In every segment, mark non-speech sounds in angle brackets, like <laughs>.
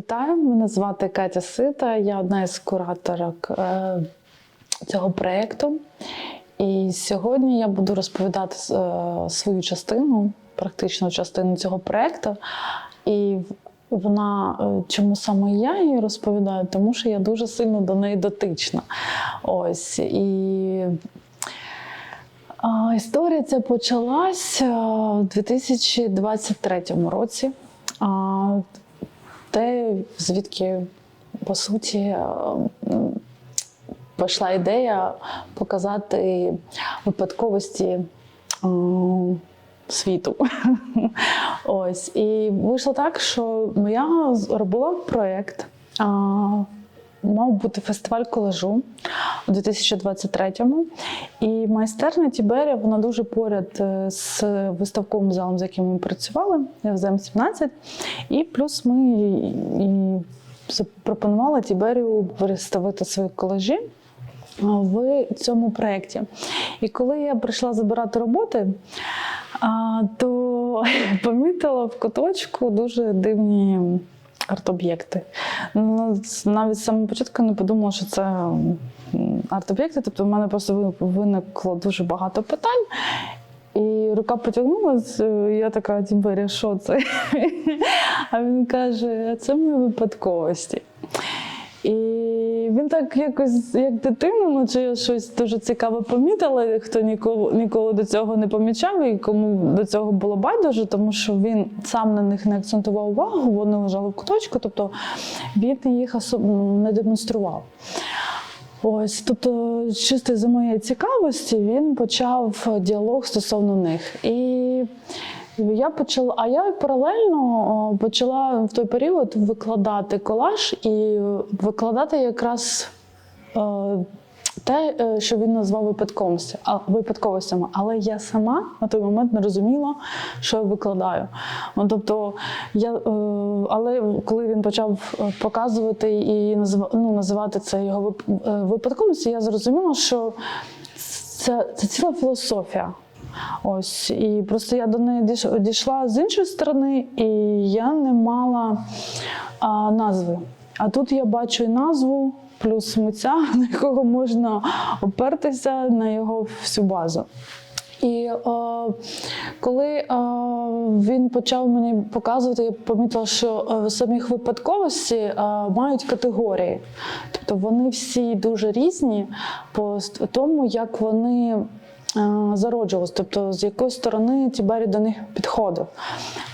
Вітаю, мене звати Катя Сита. Я одна із кураторок е, цього проєкту. І сьогодні я буду розповідати е, свою частину, практичну частину цього проєкту. І вона, е, чому саме я її розповідаю? Тому що я дуже сильно до неї дотична. Ось. І Історія ця почалась у 2023 році. Те, звідки, по суті, а, пішла ідея показати випадковості світу. <laughs> Ось. І вийшло так, що я робила проєкт. Мав бути фестиваль колажу у 2023-му. І майстерня Тіберія, вона дуже поряд е, з виставковим залом, з яким ми працювали, ФЗМ-17. І плюс ми і- запропонували Тіберію виставити свої колажі в цьому проєкті. І коли я прийшла забирати роботи, то <laughs> помітила в куточку дуже дивні арт-об'єкти. Ну, навіть з самого початку не подумала, що це арт-об'єкти. Тобто в мене просто виникло дуже багато питань. І рука потягнулася, я така, Тібері, що це? <laughs> А він каже, це мої випадковості. І він так якось, як дитина, ну чи я щось дуже цікаве помітила, хто ніколи, ніколи до цього не помічав і кому до цього було байдуже, тому що він сам на них не акцентував увагу, вони лежали в куточку, тобто він їх особ... не демонстрував. Ось, тобто, чисто за моєї цікавості, він почав діалог стосовно них. І я почала, а я паралельно почала в той період викладати колаж і викладати якраз е, те, е, що він назвав випадковості, випадковостями. Але я сама на той момент не розуміла, що я викладаю. Ну, тобто, я, е, але коли він почав показувати і ну, називати це його вип- випадковістю, я зрозуміла, що це, це ціла філософія. Ось і просто я до неї дійшла з іншої сторони, і я не мала а, назви. А тут я бачу і назву, плюс митця, <laughs> на якого можна опертися на його всю базу. І е, коли е, він почав мені показувати, я помітила, що е, самих випадковості е, мають категорії. Тобто вони всі дуже різні по тому, як вони е, зароджувалися, тобто з якої сторони Тібері до них підходив.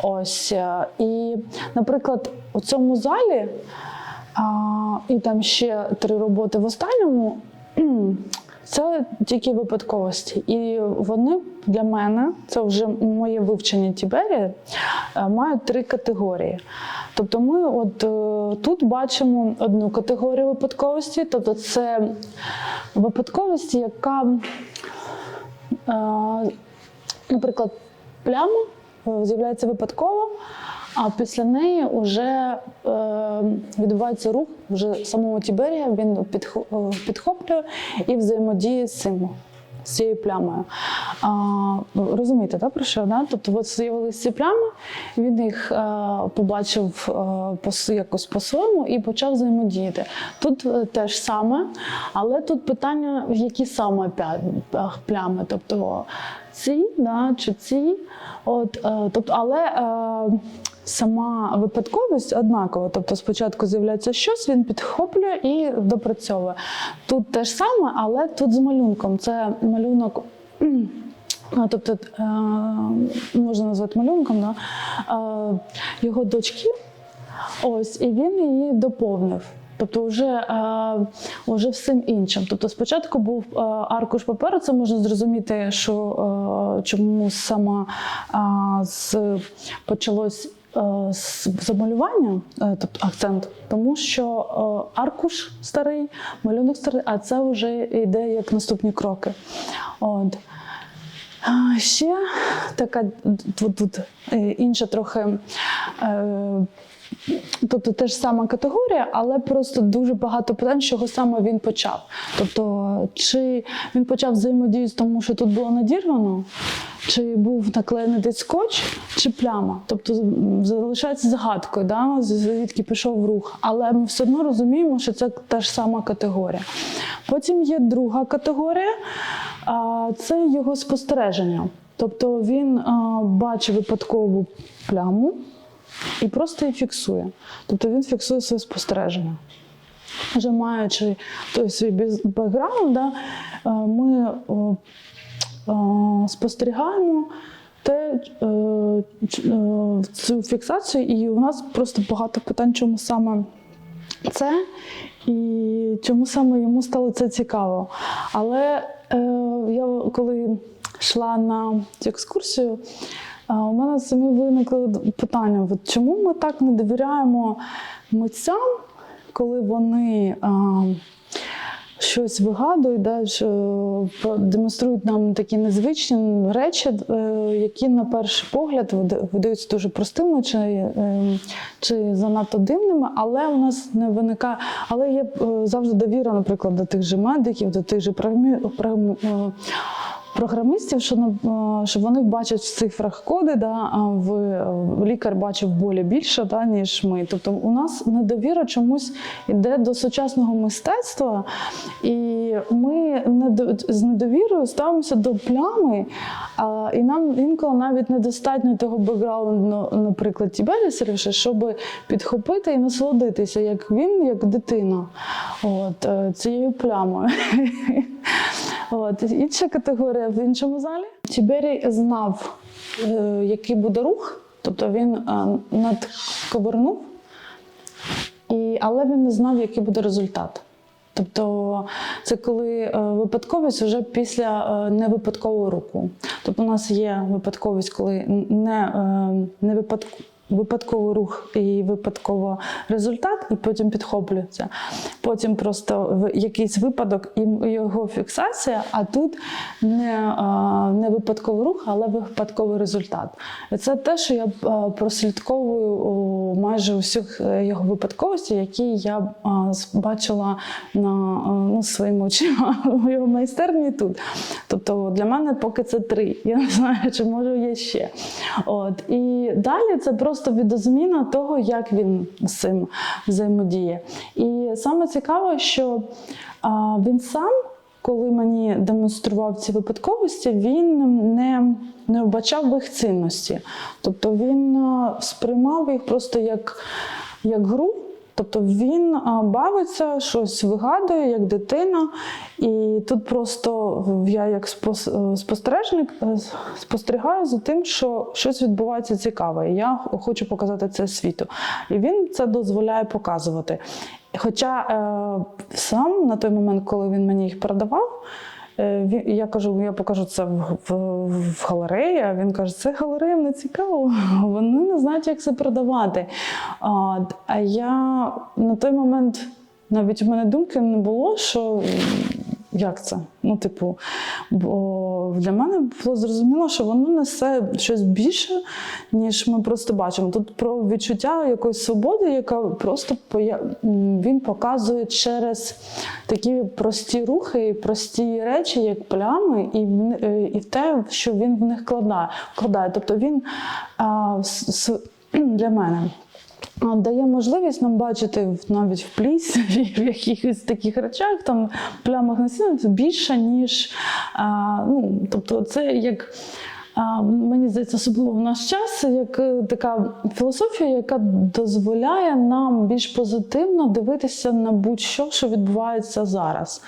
Ось. е, І, наприклад, у цьому залі, а, і там ще три роботи в останньому. <clears throat> Це тільки випадковості. І вони для мене, це вже моє вивчення Тіберії, е, мають три категорії. Тобто ми от тут бачимо одну категорію випадковості, тобто це випадковість, яка, наприклад, пляма е, з'являється випадково, а після неї вже е, відбувається рух вже самого Тіберія, він е, підхоплює і взаємодіє з цим. З цією плямою. А, ну, розумієте, так, про що? Да? Тобто от з'явилися ці плями, він їх е, побачив е, по, якось по-своєму і почав взаємодіяти. Тут е, те ж саме, але тут питання, в які саме плями. Тобто ці да, чи ці. От, е, тобто, але е, сама випадковість однакова. Тобто спочатку з'являється щось, він підхоплює і допрацьовує. Тут те ж саме, але тут з малюнком. Це малюнок. Тобто е, можна назвати малюнком, да? е, його дочки, ось, і він її доповнив. Тобто вже, е, вже всім іншим. Тобто спочатку був е, аркуш паперу, це можна зрозуміти, що е, чому саме е, з, почалось е, з замалювання, е, тобто акцент, тому що е, аркуш старий, малюнок старий, а це вже йде як наступні кроки. От. Ще така тут, тут е, інша трохи. Тобто теж сама категорія, але просто дуже багато питань, з чого саме він почав. Тобто чи він почав взаємодію з тому, що тут було надірвано, чи був наклеєний десь скотч, чи пляма. Тобто залишається загадкою, да? звідки пішов рух. Але ми все одно розуміємо, що це та ж сама категорія. Потім є друга категорія, це його спостереження. Тобто він а, бачить випадкову пляму і просто її фіксує. Тобто він фіксує своє спостереження. Вже маючи той свій бекграунд, да, е, ми о, о, спостерігаємо те, е, е, цю фіксацію, і у нас просто багато питань, чому саме це і чому саме йому стало це цікаво. Але е, я коли йшла на цю екскурсію, е, у мене самі виникли питання: от чому ми так не довіряємо митцям, коли вони. е, Щось вигадують, да, що е, демонструють нам такі незвичні речі, е, які на перший погляд видаються дуже простими чи, е, чи занадто дивними, але у нас не виникає. Але є завжди довіра, наприклад, до тих же медиків, до тих же е, програмістів, що, е, що вони бачать в цифрах коди, да, а в, е, лікар бачив болі більше, да, ніж ми. Тобто у нас недовіра чомусь йде до сучасного мистецтва, і ми з недовірою ставимося до плями, а, і нам інколи навіть недостатньо того бекграунду, наприклад, Тібері щоб підхопити і насолодитися, як він, як дитина, от, е, цією плямою. <laughs> От. Інша категорія в іншому залі. Тібері знав, е, який буде рух, тобто він е, надковернув, і, але він не знав, який буде результат. Тобто це коли е, випадковість вже після невипадкового руху. Тобто у нас є випадковість, коли не, не випадково. Випадковий рух і випадково результат, і потім підхоплюється. Потім просто в- якийсь випадок і його фіксація, а тут не, не випадковий рух, але випадковий результат. Це те, що я прослідковую майже у всіх е, його випадковостей, які я бачила на ну, своїми очима <laughs> у його майстерні тут. Тобто для мене поки це три. Я не знаю, чи може є ще. От. І далі це просто відозміна того, як він з цим взаємодіє. І саме цікаво, що він сам, коли мені демонстрував ці випадковості, він не, не вбачав їх цінності. Тобто він сприймав їх просто як, як гру. Тобто він бавиться, щось вигадує як дитина, і тут просто я, як е, спостережник, е, спостерігаю за тим, що щось відбувається цікаве. І я хочу показати це світу. І він це дозволяє показувати. Хоча е, сам на той момент, коли він мені їх передавав, він- Я кажу, я покажу це в, в, в галереї. А він каже, це галереям не цікаво. <laughs> Вони не знають, як це продавати. А, а я на той момент навіть у мене думки не було, що як це? Ну, типу, бо для мене було зрозуміло, що воно несе щось більше, ніж ми просто бачимо. Тут про відчуття якоїсь свободи, яка просто поя... він показує через такі прості рухи, і прості речі, як плями, і, е, і те, що він в них вкладає. Тобто він а, с- <clears throat> для мене. Дає можливість нам бачити навіть в плісі, <laughs> в якихось таких речах, там плямах на стінах більше, ніж а, ну, тобто, це як. Мені здається, особливо в наш час, як е, така філософія, яка дозволяє нам більш позитивно дивитися на будь-що, що відбувається зараз.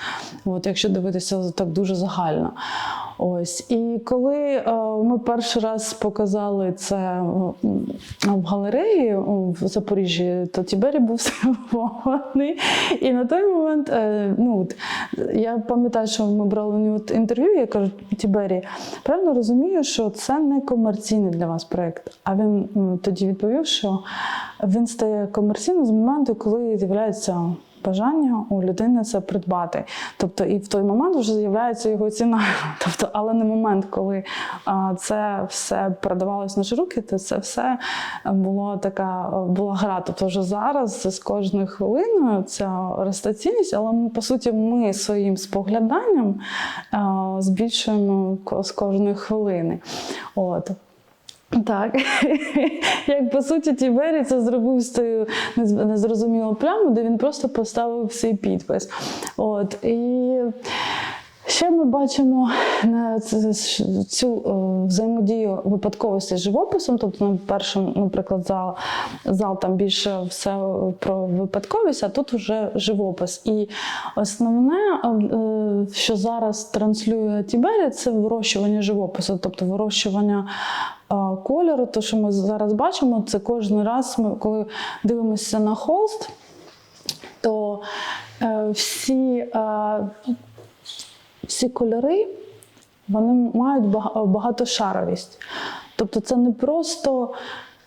От, якщо дивитися так дуже загально. Ось. І коли е, ми перший раз показали це е, в галереї в Запоріжжі, то Тібері був <laughs> здивований. І на той момент, е, ну, я пам'ятаю, що ми брали у нього інтерв'ю, я кажу, Тібері, правильно розумію, що це не комерційний для вас проєкт. А він тоді відповів, що він стає комерційним з моменту, коли з'являється бажання у людини це придбати. Тобто, і в той момент вже з'являється його ціна. <laughs> Тобто, але на момент, коли а, це все передавалось в наші руки, то це все було така була гра. Тобто, вже зараз з кожною хвилиною ця росте цінність, але ми, по суті, ми своїм спогляданням а, збільшуємо ко- з кожної хвилини. От. Так, <laughs> як по суті Тібері це зробив з нез- незрозумілою плямою, де він просто поставив свій підпис. От і ще ми бачимо ц- цю е, взаємодію випадковості з живописом. Тобто, на першому, наприклад, зал, зал там більше все про випадковість, а тут вже живопис. І основне, е, що зараз транслює Тібері, це вирощування живопису, тобто вирощування е, кольору. То, що ми зараз бачимо, це кожен раз, ми, коли дивимося на холст, то е, всі, е, всі кольори вони мають бага- багатошаровість. Тобто це не просто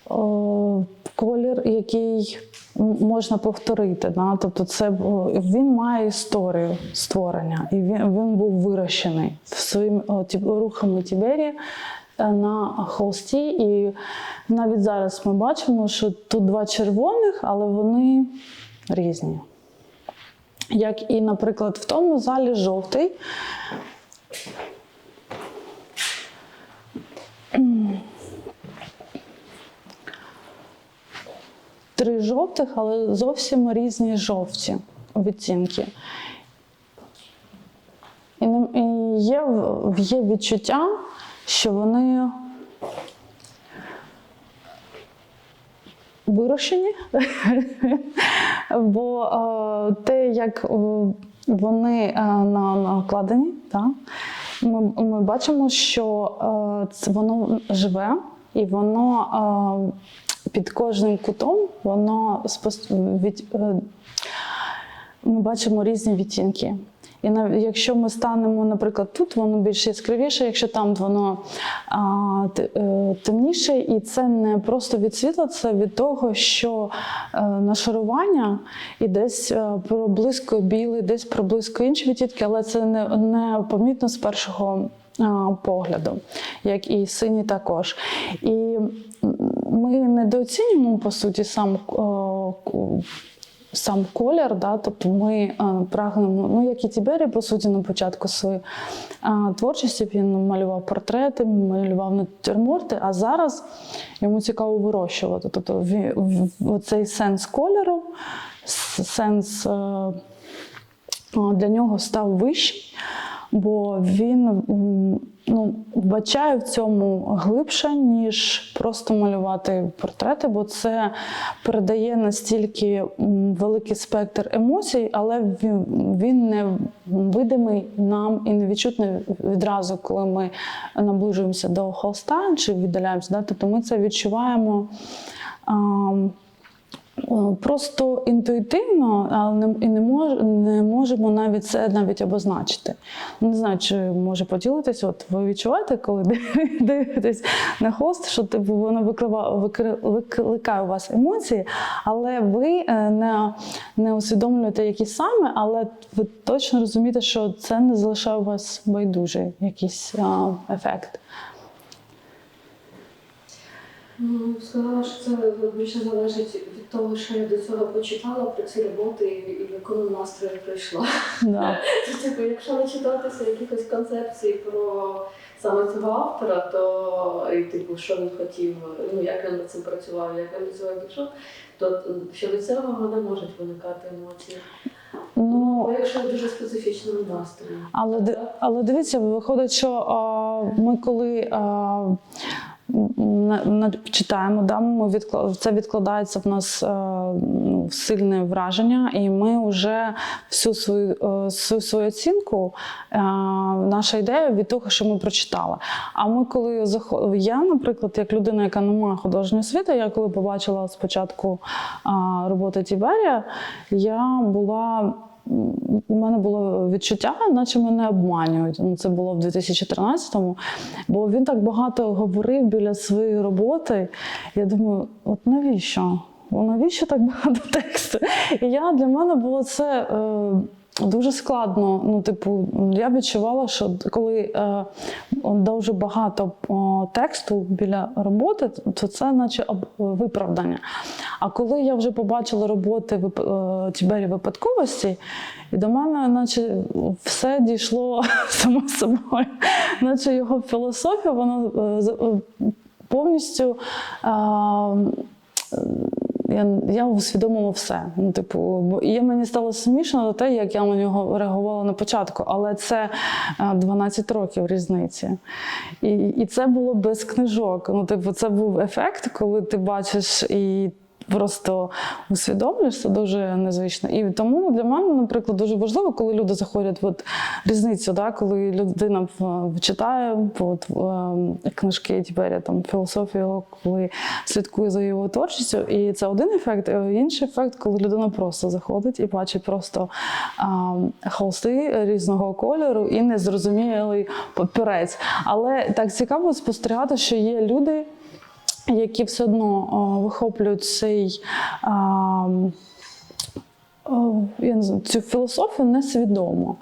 о, колір, який можна повторити. Да? Тобто це, він має історію створення, і він, він був вирощений своїми рухами Тібері е, на холсті. І навіть зараз ми бачимо, що тут два червоних, але вони різні. Як і, наприклад, в тому залі жовтий. Три жовтих, але зовсім різні жовті відтінки. І, є, є відчуття, що вони вирощені, <laughs> бо е, те, як е, вони е, накладені, так, ми, ми бачимо, що це воно живе і воно е, під кожним кутом воно від, ми бачимо різні відтінки. І якщо ми станемо, наприклад, тут, воно більш яскравіше, якщо там воно а, е, темніше, і це не просто від світла, це від того, що е, нашарування і десь е, проблиско білий, десь проблиско інші відтінки, але це не, не помітно з першого погляду, як і синій також. І ми недооцінюємо по суті сам. Сам колір, да, тобто ми е, прагнемо, ну як і Тібері, по суті, на початку своєї е, творчості він малював портрети, малював натюрморти, а зараз йому цікаво вирощувати. Тобто ві- в- цей сенс кольору, сенс е, е, для нього став вищий, бо він ну, вбачає в цьому глибше, ніж просто малювати портрети, бо це передає настільки великий спектр емоцій, але він не видимий нам і не відчутний відразу, коли ми наближуємося до холста чи віддаляємося. Да? Тобто ми це відчуваємо. Просто інтуїтивно, але не, і не, мож, не можемо навіть це навіть обозначити. Не знаю, чи може поділитися. От ви відчуваєте, коли <laughs> дивитесь на хост, що типу воно викликає, викликає у вас емоції, але ви е, не, не усвідомлюєте, які саме, але ви точно розумієте, що це не залишає у вас байдужий якийсь а, ефект. Ну, сказала, що це більше залежить від того, що я до цього почитала про ці роботи і в якому настрої прийшла. Да. <laughs> Типу, якщо не читатися якихось концепцій про саме цього автора, то і типу, що він хотів, ну як він над цим працював, як він до цього дійшов, то щодо цього не можуть виникати емоції. Ну, Бо якщо дуже специфічному настрої. Але, але дивіться, виходить, що а, ми коли а, читаємо, да, ми відкла- це відкладається в нас а, ну, сильне враження, і ми вже всю свою, е, всю свою оцінку, а, наша ідея від того, що ми прочитали. А ми коли захо- я, наприклад, як людина, яка не має художньої освіти, я коли побачила спочатку роботи Тіберія, я була. У мене було відчуття, наче мене обманюють. Ну, це було в 2013-му, бо він так багато говорив біля своєї роботи. Я думаю, от навіщо? навіщо так багато <laughs> тексту? І я для мене було це. Е, Дуже складно. Ну, типу, я відчувала, що коли е, дуже багато о, тексту біля роботи, то це наче виправдання. А коли я вже побачила роботи вип- е, Тібері випадковості, і до мене, наче все дійшло <laughs> само собою, наче його філософія, вона е, е, повністю. е, я, я усвідомила все. Ну, типу, бо і мені стало смішно до те, як я на нього реагувала на початку, але це е, 12 років різниці. І, і це було без книжок. Ну, типу, це був ефект, коли ти бачиш і. Просто усвідомлюєш, це дуже незвично. І тому для мене, наприклад, дуже важливо, коли люди заходять от різницю, да, коли людина читає от, е, книжки Тіберя, там філософію, коли слідкує за його творчістю. І це один ефект. Інший ефект, коли людина просто заходить і бачить просто а, холсти різного кольору і незрозумілий папірець. Але так цікаво спостерігати, що є люди які все одно вихоплюють цей. Я не знаю, цю філософію несвідомо.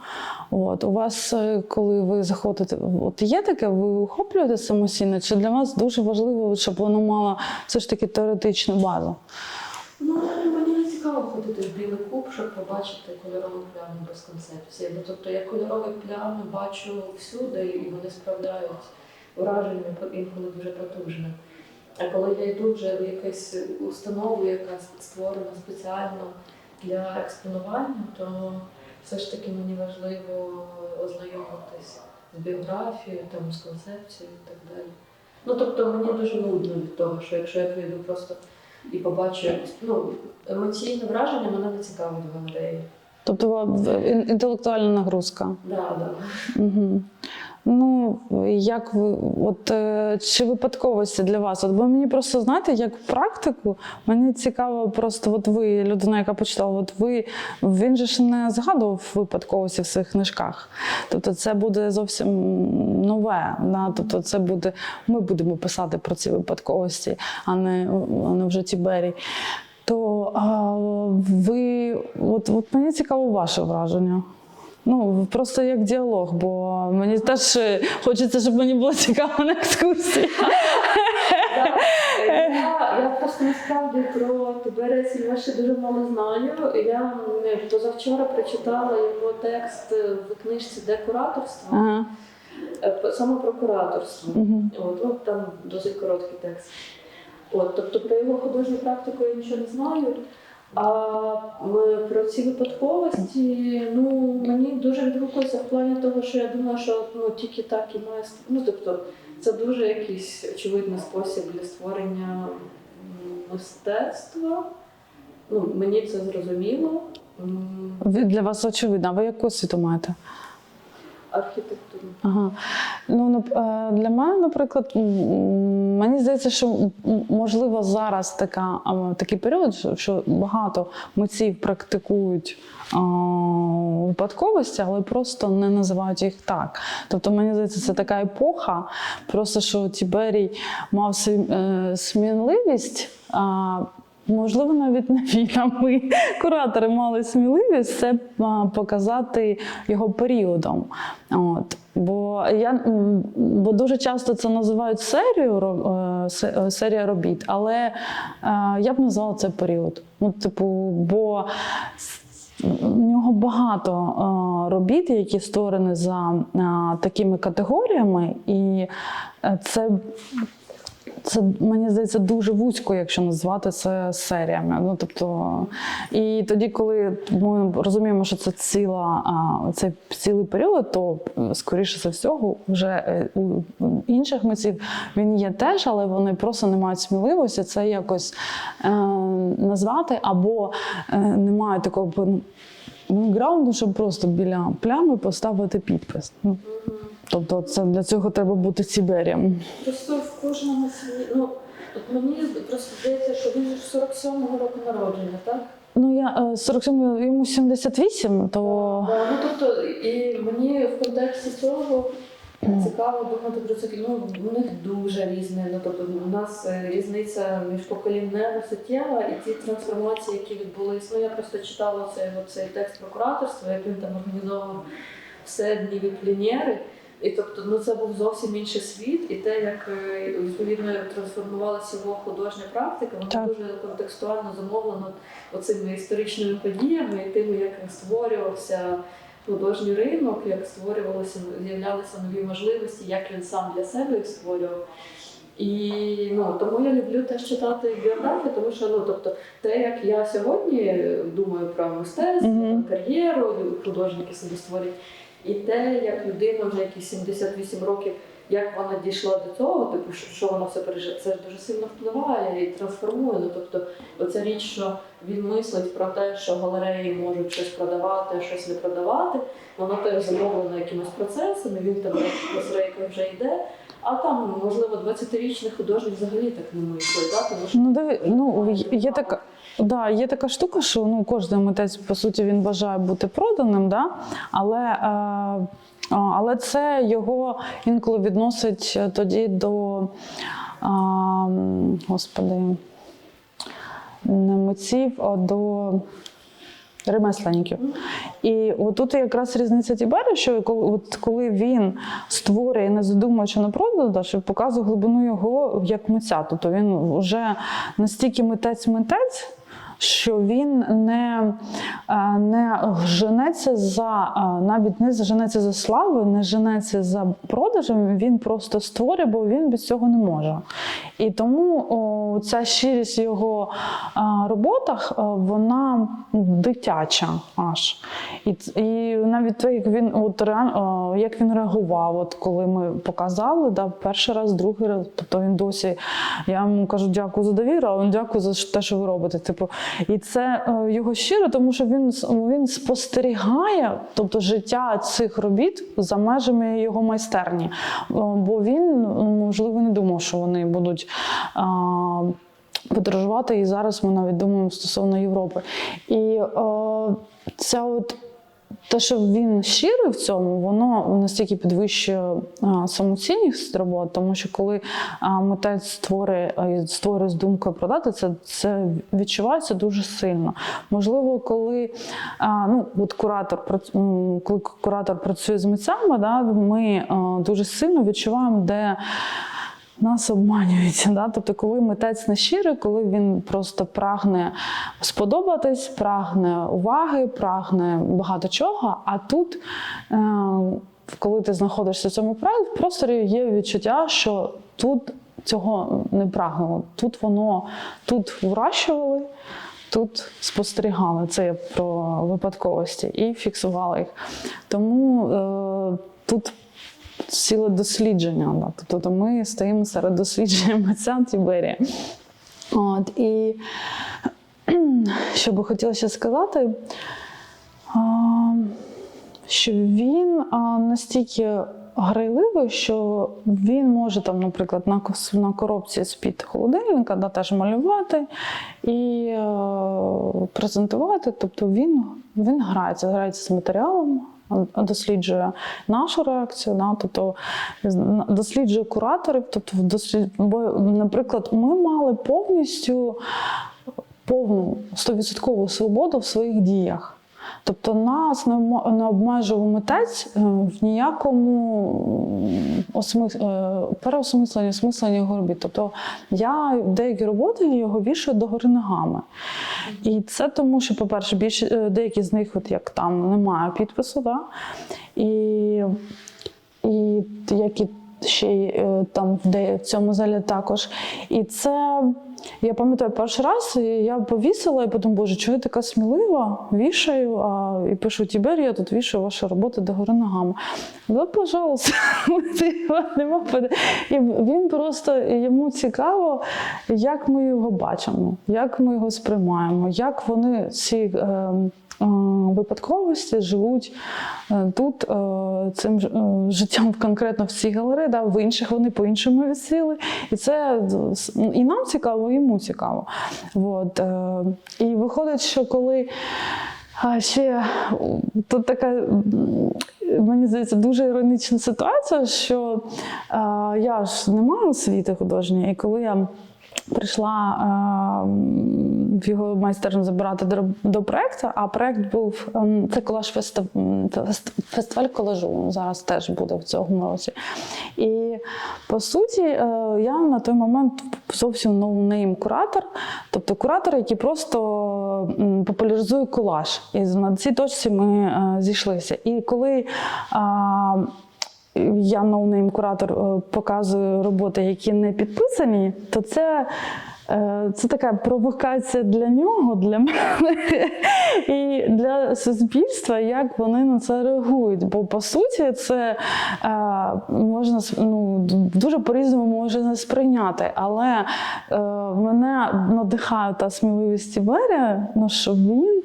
От, у вас, е, коли ви заходите, от є таке, ви охоплюєте самостійно, чи для вас дуже важливо, щоб воно мало все ж таки теоретичну базу? Ну, мені не цікаво ходити в білий куб, щоб побачити кольорові плями без концепції. Ну, тобто я кольорові плями бачу всюди, і вони справляють враження інколи дуже потужне. А коли я йду вже в якусь установу, яка створена спеціально для експонування, то все ж таки мені важливо ознайомитись з біографією, там, з концепцією і так далі. Ну тобто мені дуже нудно від того, що якщо я прийду просто і побачу, якось, ну, емоційне враження мене не цікавить в галереї. Тобто інтелектуальна нагрузка. Да, да. Угу. Ну, як ви, от е, чи випадковості для вас? От бо мені просто знаєте, як практику, мені цікаво, просто от ви, людина, яка почитала, от ви він же ж не згадував випадковості в своїх книжках. Тобто це буде зовсім нове. Да? Тобто це буде, ми будемо писати про ці випадковості, а не, а не вже Тібері. То а, ви, от, от мені цікаво ваше враження. Ну, просто як діалог, бо мені теж хочеться, щоб мені було цікаво на екскурсії. Я, я просто насправді про Тиберія Сільвеші дуже мало знаю. Я позавчора прочитала його текст в книжці Де кураторство. Е, саме про кураторство. От, ну, там досить короткий текст. От, тобто про його художню практику я нічого не знаю. А про ці випадковості, ну мені дуже відгукується в плані того, що я думаю, що ну тільки так і має ну, тобто це дуже якийсь очевидний спосіб для створення мистецтва. Ну, мені це зрозуміло. Для вас очевидно, а ви яку освіту маєте? Архітектуру. Ага. Ну, е, для мене, наприклад, мені здається, що можливо зараз така, такий період, що- багато митців практикують випадковості, але просто не називають їх так. Тобто, мені здається, це така епоха, просто що Тіберій мав е, сміливість. Можливо, навіть не ми, куратори, мали сміливість це показати його періодом. От. Бо, я, бо дуже часто це називають серію, е, е, серія робіт, але е, я б назвала це період. Ну, типу, бо у нього багато робіт, які створені за такими категоріями, і це це мені здається дуже вузько, якщо назвати це серіями. Ну тобто, і тоді, коли ми розуміємо, що це ціла цей цілий період, то скоріше за всього, вже е, у інших митців він є теж, але вони просто не мають сміливості це якось е, назвати, або е, не мають такого ну, граунду, щоб просто біля плями поставити підпис. Ну, Тобто, це для цього треба бути Сіберієм. Просто в кожному свій. Ну, от мені просто здається, що він ж 47-го року народження, так? Ну, я е, 47, йому 78, то Да, ну тобто, і мені в контексті цього Цікаво думати про це. Ну, у них дуже різне. Ну, тобто у нас е, різниця між поколіннею суттєва, і ті трансформації, які відбулись. Ну, я просто читала цей, цей текст про кураторство, як він там організовував все дні від пленєри. І тобто, ну це був зовсім інший світ, і те, як е, відповідно трансформувалася його художня практика, воно Так. дуже контекстуально замовлено оцими історичними подіями і тим, як створювався художній ринок, як створювалися, з'являлися нові можливості, як він сам для себе їх створював. І ну тому я люблю теж читати біографію, тому що ну тобто те, як я сьогодні думаю про мистецтво, Мгм. кар'єру, художники собі створюють, і те, як людина вже якісь 78 років, як вона дійшла до цього, типу, що, вона все пережила, це ж дуже сильно впливає і трансформує. Ну тобто, оця річ, що він мислить про те, що галереї можуть щось продавати, а щось не продавати, воно теж замовлено якимось процесами, він там як вже йде. А там, можливо, 20-річний художник взагалі так не мислить, да? тому що Ну, диви, ну є така. Да, є така штука, що ну, кожен митець, по суті, він бажає бути проданим, да? але, е, але це його інколи відносить тоді до а, господи, не митців, а до ремесленників. І отут якраз різниця Тібера, що коли, от коли він створює, не задумуючи на продаж, показує глибину його як митця. Тобто він вже настільки митець-митець. Що він не, е, не женеться за е, навіть не женеться за славою, не женеться за продажем. Він просто створює, бо він без цього не може. І тому о, ця щирість в його е, роботах е, вона дитяча аж. І, і навіть те, як він от реально, як він реагував, от коли ми показали, да, перший раз, другий раз, тобто він досі, я йому кажу, дякую за довіру, а він дякую за те, що ви робите. Типу, і це е, його щиро, тому що він, він спостерігає, тобто життя цих робіт за межами його майстерні. Бо він, ну, можливо, не думав, що вони будуть. Подорожувати, і зараз ми навіть думаємо стосовно Європи. І о, ця от те, що він щирий в цьому, воно настільки підвищує самоцінність роботи, тому що коли митець створює, створює з думкою продати, це, це відчувається дуже сильно. Можливо, коли ну, от куратор, коли куратор працює з митцями, да, ми дуже сильно відчуваємо, де нас обманюють. Да? Тобто, коли митець не щирий, коли він просто прагне сподобатись, прагне уваги, прагне багато чого. А тут, е, коли ти знаходишся в цьому просторі, є відчуття, що тут цього не прагнуло. Тут воно тут вирощували. Тут спостерігали це я про випадковості і фіксували їх. Тому е, тут ціле дослідження. Тобто ми стоїмо серед дослідження митця Тіберія. От, і <clears throat> що би хотіла ще сказати, що він настільки грайливий, що він може там, наприклад, на, на коробці з-під холодильника да, теж малювати і презентувати. Тобто він, він грається, грається з матеріалом, досліджує нашу реакцію, да, тобто досліджує кураторів. Тобто, дослід... бо, наприклад, ми мали повністю повну 100% свободу в своїх діях. Тобто нас не обмежував митець е, в ніякому осмис... е, переосмисленні, осмисленні його робіт. Тобто я деякі роботи його вішаю догори ногами. І це тому, що, по-перше, більше е, деякі з них, от як там, немає підпису, да? і, і як і ще й е, там де, в цьому залі також. І це я пам'ятаю перший раз, я повісила, і потім, боже, чого я така смілива, вішаю, а, і пишу Тібер, я тут вішаю ваші роботи до гори ногами. Да, пожалуйста. <laughs> І він просто йому цікаво, як ми його бачимо, як ми його сприймаємо, як вони ці. Е, Випадковості живуть е, тут е, цим е, життям конкретно в цій галереї, да, в інших вони по-іншому відсіли. І це і нам цікаво, і йому цікаво. От, е, і виходить, що коли А ще тут така, мені здається, дуже іронічна ситуація, що е, я ж не маю освіти художньої, і коли я прийшла е, в його майстерню забирати до, до проекту, а проект був ем, це колаж фестив, фестиваль колажу. Зараз теж буде в цьому році. І по суті, е, я на той момент зовсім ноунейм куратор, тобто куратор, який просто популяризує колаж. І на цій точці ми е, зійшлися. І коли я ноунейм куратор е, показую роботи, які не підписані, то це. е, Це така провокація для нього, для мене і для суспільства, як вони на це реагують. Бо по суті, це е, можна ну, дуже по-різному можна сприйняти. Але мене надихає та сміливість Тіберія, ну, що він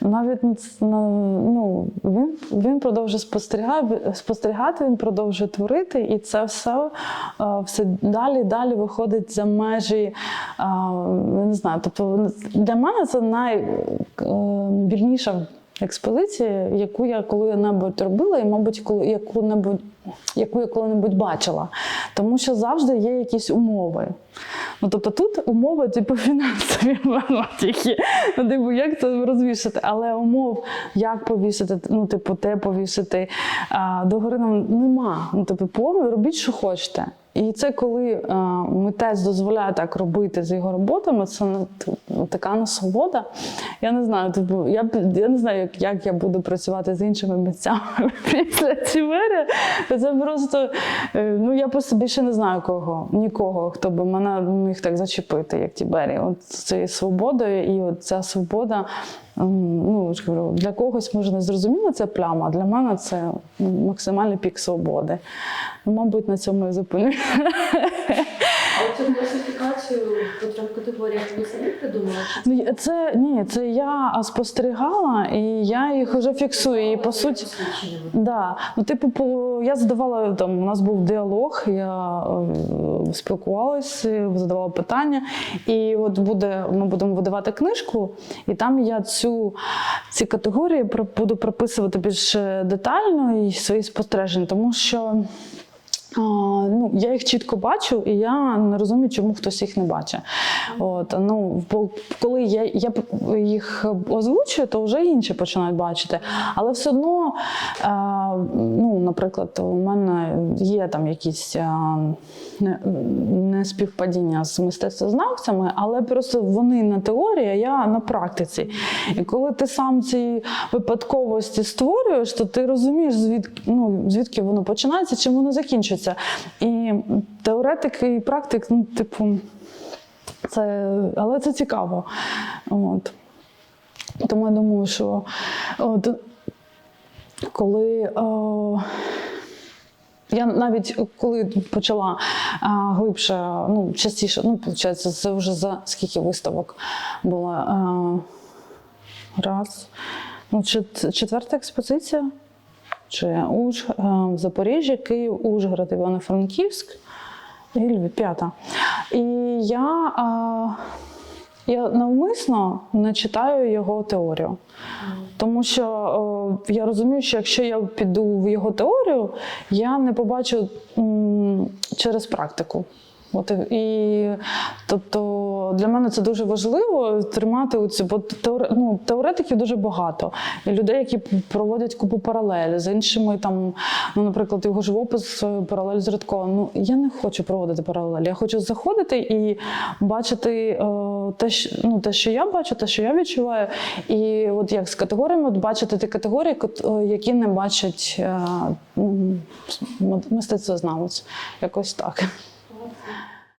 навіть ну, він, він продовжує спостерігати, спостерігати, він продовжує творити, і це все, е, все далі далі виходить за межі. е, я не знаю, тобто для мене це найвільніша експозиція, яку я коли-небудь робила, і, мабуть, коли яку-небудь, яку я коли-небудь бачила. Тому що завжди є якісь умови. Ну, тобто тут умови, типу, фінансові <laughs> тільки. Ну, типу, як це розвішати? Але умов, як повісити, ну, типу, те повісити, а, догори нам нема. Ну, типу, повно, робіть, що хочете. І це коли а, митець дозволяє так робити з його роботами, це ну, така насолода. Я не знаю, типу, я, я не знаю, як, як я буду працювати з іншими митцями <laughs> після Тіверя. Це просто, е, ну я просто більше не знаю кого, нікого, хто би мене міг так зачепити, як Тібері. От цією свободою, і от ця свобода. Ну, кажу, для когось може не зрозуміло це пляма, а для мене це максимальний пік свободи. Ну, Мабуть, на цьому і зупиню. По трьом категоріях ви самі придумали? Ну, це ні, це я спостерігала, і я їх вже фіксую. І по суті? Да. Ну, типу, по, я задавала там, у нас був діалог, я е, спілкувалася, задавала питання. І от буде, ми будемо видавати книжку, і там я цю, ці категорії буду прописувати більш е, детально і свої спостереження, тому що. А, ну, я їх чітко бачу, і я не розумію, чому хтось їх не бачить. От, ну, бо коли я, я їх озвучую, то вже інші починають бачити. Але все одно, е, ну, наприклад, у мене є там якісь е, не, не співпадіння з мистецтвознавцями, але просто вони на теорії, а я на практиці. І коли ти сам ці випадковості створюєш, то ти розумієш, звідки, ну, звідки воно починається, чим воно закінчується. І теоретик і практик, ну, типу, це, але це цікаво. От. Тому я думаю, що от, коли. О, я навіть коли почала а, глибше, ну, частіше, ну, виходить, це вже за скільки виставок було. А, раз. Ну, чет- четверта експозиція. Чи Уж, а, в Запоріжжі, Київ, Ужгород, Івано-Франківськ і Львів, п'ята. І я, а, я навмисно не читаю його теорію. Тому що о, я розумію, що якщо я піду в його теорію, я не побачу через практику. От і тобто для мене це дуже важливо тримати оцю, бо теоре, ну, теоретиків дуже багато. І людей, які проводять купу паралелі з іншими, там, ну, наприклад, його живопис е, паралель з Рядковим. Ну я не хочу проводити паралелі. Я хочу заходити і бачити е, те, що, ну, те, що я бачу, те, що я відчуваю. І от як з категоріями, от бачити ті категорії, е, які не бачать е, мистецтвознавець. Якось так.